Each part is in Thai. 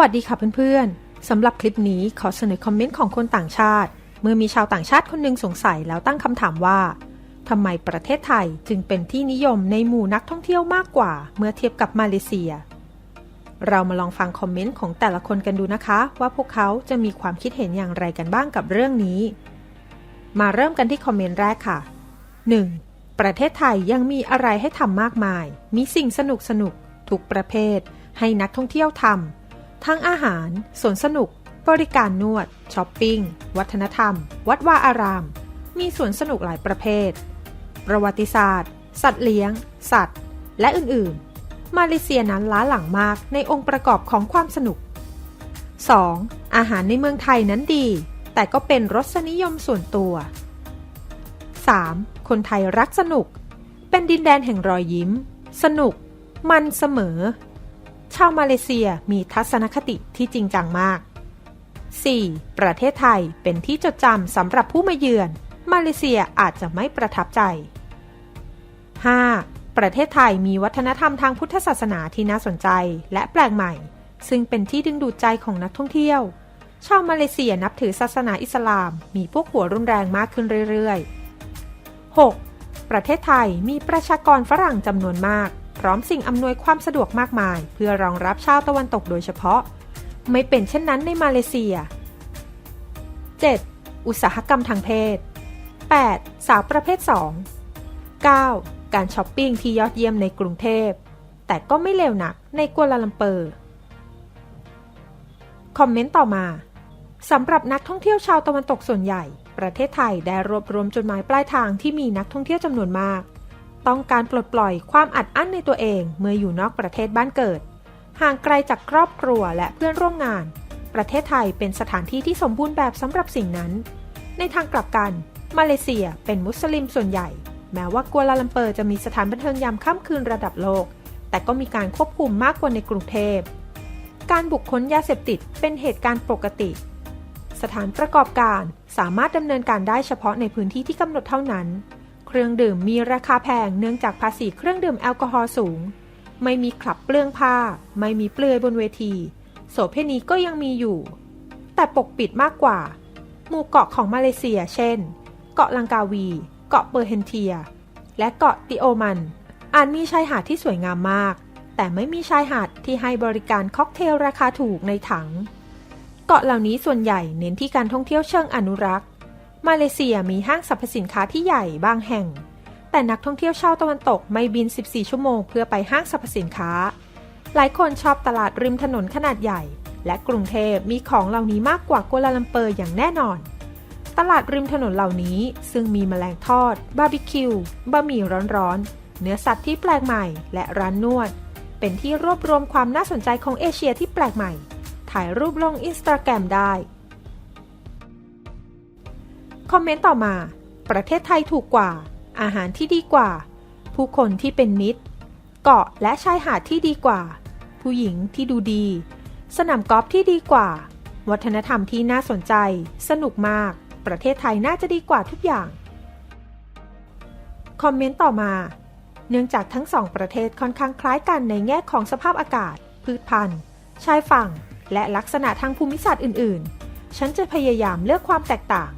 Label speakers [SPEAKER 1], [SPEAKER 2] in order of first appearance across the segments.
[SPEAKER 1] วัสดีค่ะเพื่อนๆ สำหรับคลิปนี้ขอเสนอคอมเมนต์ของคนต่างชาติ เมื่อมีชาวต่างชาติคนหนึ่งสงสัยแล้วตั้งคำถามว่าทำไมประเทศไทยจึงเป็นที่นิยมในหมู่นักท่องเที่ยวมากกว่า เมื่อเทียบกับมาเลเซีย เรามาลองฟังคอมเมนต์ของแต่ละคนกันดูนะคะ ว่าพวกเขาจะมีความคิดเห็นอย่างไรกันบ้างกับเรื่องนี้ มาเริ่มกันที่คอมเมนต์แรกค่ะ 1. ประเทศไทยยังมีอะไรให้ทำมากมาย มีสิ่งสนุกสนุกทุกประเภท ให้นักท่องเที่ยวทำ ทั้งอาหารสวนสนุก บริการนวดช้อปปิ้ง วัฒนธรรม วัดวาอาราม มีสวนสนุกหลายประเภท ประวัติศาสตร์ สัตว์เลี้ยง สัตว์ และอื่นๆ มาเลเซียนั้นล้าหลังมากในองค์ประกอบของความสนุก 2. อาหารในเมืองไทยนั้นดี แต่ก็เป็นรสนิยมส่วนตัว 3. คนไทยรักสนุก เป็นดินแดนแห่งรอยยิ้ม สนุก มันเสมอ ชาวมาเลเซียมีทัศนคติที่จริงจังมาก 4. ประเทศไทยเป็นที่จดจำสำหรับผู้มาเยือน มาเลเซียอาจจะไม่ประทับใจ 5. ประเทศไทยมีวัฒนธรรมทางพุทธศาสนาที่น่าสนใจและแปลกใหม่ ซึ่งเป็นที่ดึงดูดใจของนักท่องเที่ยว ชาวมาเลเซียนับถือศาสนาอิสลาม มีพวกหัวรุนแรงมากขึ้นเรื่อยๆ 6. ประเทศไทยมีประชากรฝรั่งจำนวนมาก พร้อมสิ่งอำนวยความสะดวกมากมาย เพื่อรองรับชาวตะวันตกโดยเฉพาะ ไม่เป็นเช่นนั้นในมาเลเซีย 7. อุตสาหกรรมทางเพศ 8. สาวประเภท 2 9. การช้อปปิ้งที่ยอดเยี่ยมในกรุงเทพ แต่ก็ไม่เลวหนักในกัวลาลัมเปอร์ คอมเมนต์ต่อมาสำหรับนักท่องเที่ยวชาวตะวันตกส่วนใหญ่ ประเทศไทยได้รวบรวมจดหมายปลายทางที่มีนักท่องเที่ยวจำนวนมาก ต้องการปลดปล่อยความอัดอั้นในตัวเองเมื่ออยู่นอกประเทศบ้านเกิด ห่างไกลจากครอบครัวและเพื่อนร่วมงาน ประเทศไทยเป็นสถานที่ที่สมบูรณ์แบบสำหรับสิ่งนั้น ในทางกลับกัน มาเลเซียเป็นมุสลิมส่วนใหญ่ แม้ว่ากัวลาลัมเปอร์จะมีสถานบันเทิงยามค่ำคืนระดับโลก แต่ก็มีการควบคุมมากกว่าในกรุงเทพ การบุกค้นยาเสพติดเป็นเหตุการณ์ปกติ สถานประกอบการสามารถดำเนินการได้เฉพาะในพื้นที่ที่กำหนดเท่านั้น เครื่องดื่มมีราคาแพงเนื่องจากภาษีเครื่องดื่มแอลกอฮอล์สูง ไม่มีคลับเปลืองผ้า ไม่มีเปลือยบนเวที โสเพณีก็ยังมีอยู่ แต่ปกปิดมากกว่า หมู่เกาะของมาเลเซีย เช่น เกาะลังกาวี เกาะเปอร์เฮนเทีย และเกาะติโอมันอาจมีชายหาดที่สวยงามมาก แต่ไม่มีชายหาดที่ให้บริการค็อกเทลราคาถูกในถัง เกาะเหล่านี้ส่วนใหญ่เน้นที่การท่องเที่ยวเชิงอนุรักษ์ มาเลเซียมีห้างสรรพสินค้าที่ใหญ่บางแห่ง แต่นักท่องเที่ยวชาวตะวันตกไม่บิน 14 ชั่วโมงเพื่อไปห้างสรรพสินค้า หลายคนชอบตลาดริมถนนขนาดใหญ่ และกรุงเทพมีของเหล่านี้มากกว่ากัวลาลัมเปอร์อย่างแน่นอน ตลาดริมถนนเหล่านี้ซึ่งมีแมลงทอด บาร์บีคิว บะหมี่ร้อนๆ เนื้อสัตว์ที่แปลกใหม่ และร้านนวด เป็นที่รวบรวมความน่าสนใจของเอเชียที่แปลกใหม่ ถ่ายรูปลงอินสตาแกรมได้ คอมเมนต์ต่อมา ประเทศไทยถูกกว่า อาหารที่ดีกว่า ผู้คนที่เป็นมิตร เกาะและชายหาดที่ดีกว่า ผู้หญิงที่ดูดี สนามกอล์ฟที่ดีกว่า วัฒนธรรมที่น่าสนใจ สนุกมาก ประเทศไทยน่าจะดีกว่าทุกอย่างคอมเมนต์ต่อมา เนื่องจากทั้งสองประเทศค่อนข้างคล้ายกันในแง่ของสภาพอากาศ พืชพันธุ์ ชายฝั่ง และลักษณะทางภูมิศาสตร์อื่น ๆ ฉันจะพยายามเลือกความแตกต่าง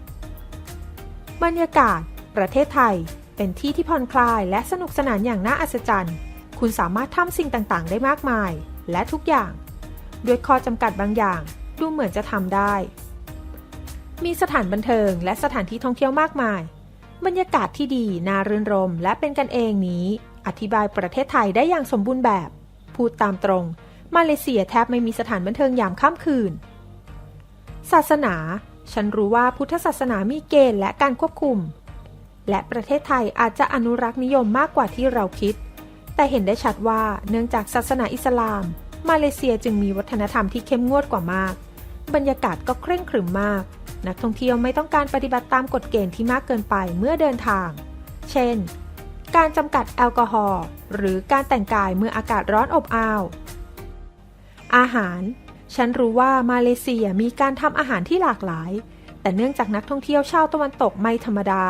[SPEAKER 1] บรรยากาศ ประเทศไทย เป็นที่ที่ผ่อนคลายและสนุกสนานอย่างน่าอัศจรรย์ คุณสามารถทำสิ่งต่างๆ ได้มากมาย และทุกอย่างด้วยข้อจำกัดบางอย่าง ดูเหมือนจะทำได้ มีสถานบันเทิงและสถานที่ท่องเที่ยวมากมาย บรรยากาศที่ดีน่ารื่นรมและเป็นกันเองนี้ อธิบายประเทศไทยได้อย่างสมบูรณ์แบบ พูดตามตรง มาเลเซียแทบไม่มีสถานบันเทิงยามค่ำคืน ศาสนา ฉันรู้ว่าพุทธศาสนามีเกณฑ์และการควบคุม และประเทศไทยอาจจะอนุรักษ์นิยมมากกว่าที่เราคิด แต่เห็นได้ชัดว่าเนื่องจากศาสนาอิสลาม มาเลเซียจึงมีวัฒนธรรมที่เข้มงวดกว่ามาก บรรยากาศก็เคร่งขรึมมาก นักท่องเที่ยวไม่ต้องการปฏิบัติตามกฎเกณฑ์ที่มากเกินไปเมื่อเดินทาง เช่น การจำกัดแอลกอฮอล์หรือการแต่งกายเมื่ออากาศร้อนอบอ้าว อาหาร ฉันรู้ว่ามาเลเซียมีการทำอาหารที่หลากหลาย แต่เนื่องจากนักท่องเที่ยวชาวตะวันตกไม่ธรรมดา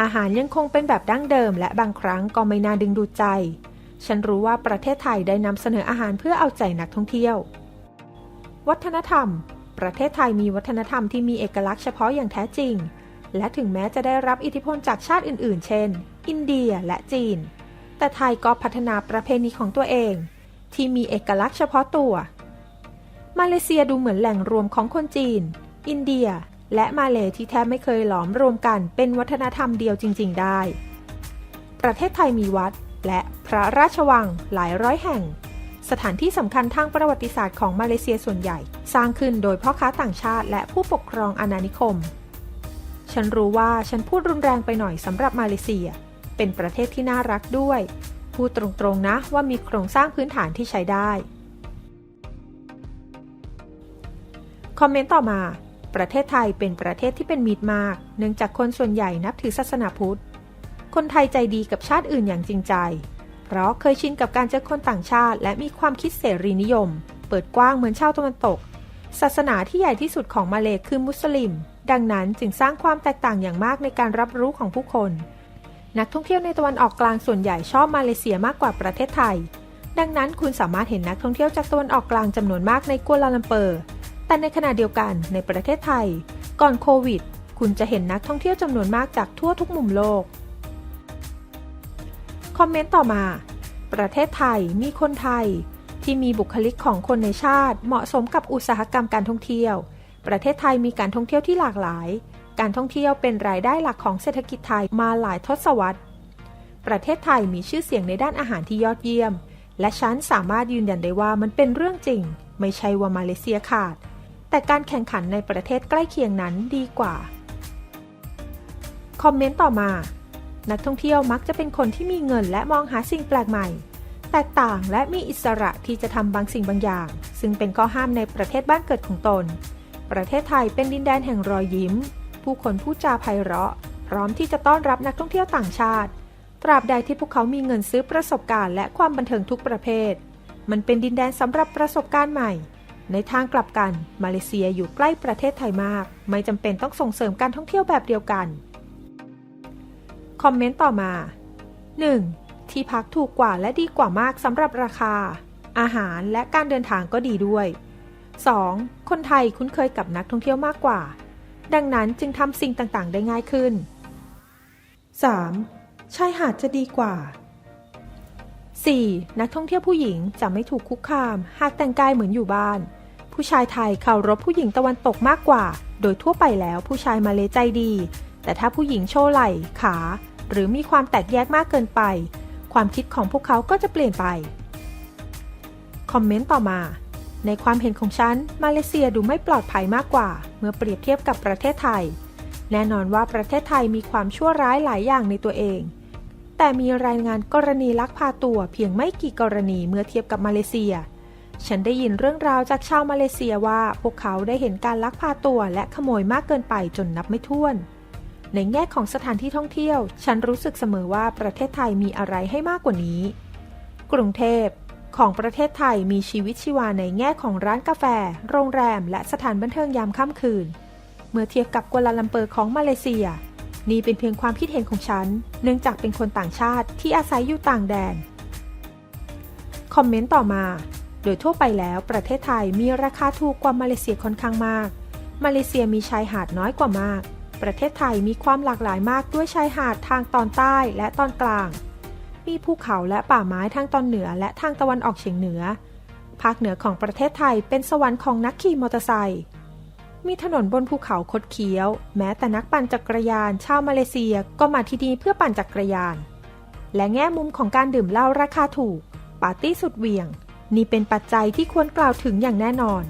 [SPEAKER 1] อาหารยังคงเป็นแบบดั้งเดิม และบางครั้งก็ไม่น่าดึงดูดใจ ฉันรู้ว่าประเทศไทยได้นำเสนออาหารเพื่อเอาใจนักท่องเที่ยว วัฒนธรรม ประเทศไทยมีวัฒนธรรมที่มีเอกลักษณ์เฉพาะอย่างแท้จริง และถึงแม้จะได้รับอิทธิพลจากชาติอื่น ๆ เช่น อินเดียและจีน แต่ไทยก็พัฒนาประเพณีของตัวเอง ที่มีเอกลักษณ์เฉพาะตัว มาเลเซียดูเหมือนแหล่งรวมของคนจีน อินเดีย และมาเลที่แทบไม่เคยหลอมรวมกันเป็นวัฒนธรรมเดียวจริง ๆ ได้ ประเทศไทยมีวัด และพระราชวังหลายร้อยแห่ง สถานที่สำคัญทางประวัติศาสตร์ของมาเลเซียส่วนใหญ่ สร้างขึ้นโดยพ่อค้าต่างชาติและผู้ปกครองอาณานิคม ฉันรู้ว่าฉันพูดรุนแรงไปหน่อยสำหรับมาเลเซีย เป็นประเทศที่น่ารักด้วย พูดตรงๆนะว่ามีโครงสร้างพื้นฐานที่ใช้ได้ คอมเมนต์ต่อมา ประเทศไทยเป็นประเทศที่เป็นมิตรมาก เนื่องจากคนส่วนใหญ่นับถือศาสนาพุทธ คนไทยใจดีกับชาติอื่นอย่างจริงใจ เพราะเคยชินกับการเจอคนต่างชาติ และมีความคิดเสรีนิยม เปิดกว้างเหมือนชาวตะวันตก ศาสนาที่ใหญ่ที่สุดของมาเลคือมุสลิม ดังนั้นจึงสร้างความแตกต่างอย่างมากในการรับรู้ของผู้คน นักท่องเที่ยวในตะวันออกกลางส่วนใหญ่ชอบมาเลเซียมากกว่าประเทศไทย ดังนั้นคุณสามารถเห็นนักท่องเที่ยวจากตะวันออกกลางจำนวนมากในกัวลาลัมเปอร์ แต่ในขณะเดียวกันในประเทศไทย ก่อนโควิด คุณจะเห็นนักท่องเที่ยวจำนวนมากจากทั่วทุกมุมโลก คอมเมนต์ต่อมา ประเทศไทยมีคนไทย ที่มีบุคลิกของคนในชาติ เหมาะสมกับอุตสาหกรรมการท่องเที่ยว ประเทศไทยมีการท่องเที่ยวที่หลากหลาย การท่องเที่ยวเป็นรายได้หลักของเศรษฐกิจไทยมาหลายทศวรรษ ประเทศไทยมีชื่อเสียงในด้านอาหารที่ยอดเยี่ยม และฉันสามารถยืนยันได้ว่ามันเป็นเรื่องจริงไม่ใช่ว่ามาเลเซียขาด แต่การแข่งขันในประเทศใกล้เคียงนั้นดีกว่า คอมเมนต์ต่อมา นักท่องเที่ยวมักจะเป็นคนที่มีเงินและมองหาสิ่งแปลกใหม่ แตกต่างและมีอิสระที่จะทำบางสิ่งบางอย่าง ซึ่งเป็นข้อห้ามในประเทศบ้านเกิดของตน ประเทศไทยเป็นดินแดนแห่งรอยยิ้ม ผู้คนพูดจาไพเราะ พร้อมที่จะต้อนรับนักท่องเที่ยวต่างชาติ ตราบใดที่พวกเขามีเงินซื้อประสบการณ์และความบันเทิงทุกประเภท มันเป็นดินแดนสำหรับประสบการณ์ใหม่ ในทางกลับกัน มาเลเซียอยู่ใกล้ประเทศไทยมาก ไม่จำเป็นต้องส่งเสริมการท่องเที่ยวแบบเดียวกัน คอมเมนต์ต่อมา 1. ที่พักถูกกว่าและดีกว่ามากสำหรับราคา อาหารและการเดินทางก็ดีด้วย 2. คนไทยคุ้นเคยกับนักท่องเที่ยวมากกว่า ดังนั้นจึงทำสิ่งต่างๆ ได้ง่ายขึ้น 3. ชายหาดจะดีกว่า 4. นักท่องเที่ยวผู้หญิงจะไม่ถูกคุกคาม หากแต่งกายเหมือนอยู่บ้าน ผู้ชายไทยเคารพผู้หญิงตะวันตกมากกว่า โดยทั่วไปแล้วผู้ชายมาเลใจดี แต่ถ้าผู้หญิงโชว์ไหล่ ขา หรือมีความแตกแยกมากเกินไป ความคิดของพวกเขาก็จะเปลี่ยนไป คอมเมนต์ต่อมา ในความเห็นของฉัน มาเลเซียดูไม่ปลอดภัยมากกว่า เมื่อเปรียบเทียบกับประเทศไทย แน่นอนว่าประเทศไทยมีความชั่วร้ายหลายอย่างในตัวเอง แต่มีรายงานกรณีลักพาตัวเพียงไม่กี่กรณีเมื่อเทียบกับมาเลเซีย ฉันได้ยินเรื่องราวจากชาวมาเลเซียว่าพวกเขาได้เห็นการลักพาตัวและขโมยมากเกินไปจนนับไม่ถ้วน ในแง่ของสถานที่ท่องเที่ยว ฉันรู้สึกเสมอว่าประเทศไทยมีอะไรให้มากกว่านี้ กรุงเทพของประเทศไทยมีชีวิตชีวาในแง่ของร้านกาแฟ โรงแรม และสถานบันเทิงยามค่ำคืน เมื่อเทียบกับกัวลาลัมเปอร์ของมาเลเซีย นี่เป็นเพียงความคิดเห็นของฉัน เนื่องจากเป็นคนต่างชาติที่อาศัยอยู่ต่างแดน คอมเมนต์ต่อมา โดยทั่วไปแล้วประเทศไทยมีราคาถูกกว่ามาเลเซียค่อนข้างมาก มาเลเซียมีชายหาดน้อยกว่ามาก ประเทศไทยมีความหลากหลายมากด้วยชายหาดทางตอนใต้และตอนกลาง มีภูเขาและป่าไม้ทางตอนเหนือและทางตะวันออกเฉียงเหนือ ภาคเหนือของประเทศไทยเป็นสวรรค์ของนักขี่มอเตอร์ไซค์ มีถนนบนภูเขาคดเคี้ยว แม้แต่นักปั่นจักรยานชาวมาเลเซียก็มาที่นี่เพื่อปั่นจักรยาน และแง่มุมของการดื่มเหล้าราคาถูก ปาร์ตี้สุดเหวี่ยง นี่เป็นปัจจัยที่ควรกล่าวถึงอย่างแน่นอน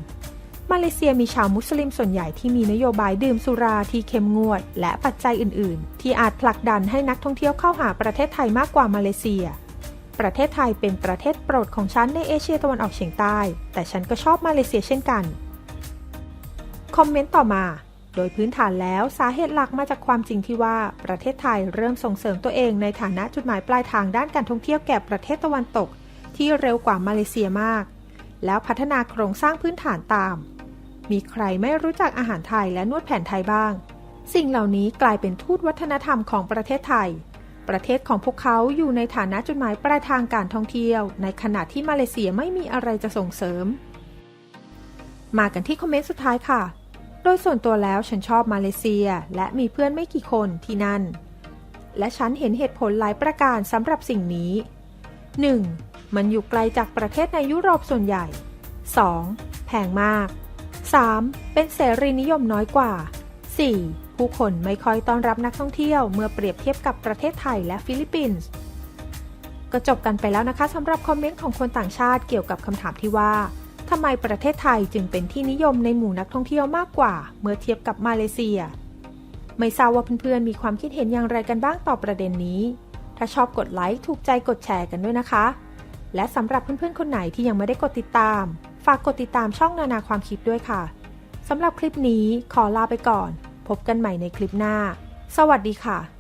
[SPEAKER 1] มาเลเซียมีชาวมุสลิมส่วนใหญ่ที่มีนโยบายดื่มสุราที่เข้มงวด และปัจจัยอื่น ๆ ที่อาจผลักดันให้นักท่องเที่ยวเข้าหาประเทศไทยมากกว่ามาเลเซียประเทศไทยเป็นประเทศโปรดของฉันในเอเชียตะวันออกเฉียงใต้ แต่ฉันก็ชอบมาเลเซียเช่นกัน คอมเมนต์ต่อมา โดยพื้นฐานแล้วสาเหตุหลักมาจากความจริงที่ว่าประเทศไทยเริ่มส่งเสริมตัวเองในฐานะจุดหมายปลายทางด้านการท่องเที่ยวแก่ประเทศตะวันตก ที่เร็วกว่ามาเลเซียมาก แล้วพัฒนาโครงสร้างพื้นฐานตาม มีใครไม่รู้จักอาหารไทยและนวดแผนไทยบ้าง สิ่งเหล่านี้กลายเป็นทูตวัฒนธรรมของประเทศไทย ประเทศของพวกเขาอยู่ในฐานะจุดหมายปลายทางการท่องเที่ยว ในขณะที่มาเลเซียไม่มีอะไรจะส่งเสริม มากันที่คอมเมนต์สุดท้ายค่ะ โดยส่วนตัวแล้วฉันชอบมาเลเซียและมีเพื่อนไม่กี่คนที่นั่น และฉันเห็นเหตุผลหลายประการสำหรับสิ่งนี้ 1. มันอยู่ไกลจากประเทศในยุโรปส่วนใหญ่ 2. แพงมาก 3. เป็นเสรีนิยมน้อยกว่า 4. ผู้คนไม่ค่อยต้อนรับนักท่องเที่ยวเมื่อเปรียบเทียบกับประเทศไทยและฟิลิปปินส์ก็จบกันไปแล้วนะคะสำหรับคอมเมนต์ของคนต่างชาติเกี่ยวกับคำถามที่ว่า ทำไมประเทศไทยจึงเป็นที่นิยมในหมู่นักท่องเที่ยวมากกว่า เมื่อเทียบกับมาเลเซีย ไม่ทราบว่าเพื่อนๆ มีความคิดเห็นอย่างไรกันบ้างต่อประเด็นนี้ ถ้าชอบกดไลค์ถูกใจกดแชร์กันด้วยนะคะ และสำหรับเพื่อนๆ คนไหนที่ยังไม่ได้กดติดตาม ฝากกดติดตามช่องนานาความคิดด้วยค่ะสำหรับคลิปนี้ขอลาไปก่อน พบกันใหม่ในคลิปหน้า สวัสดีค่ะ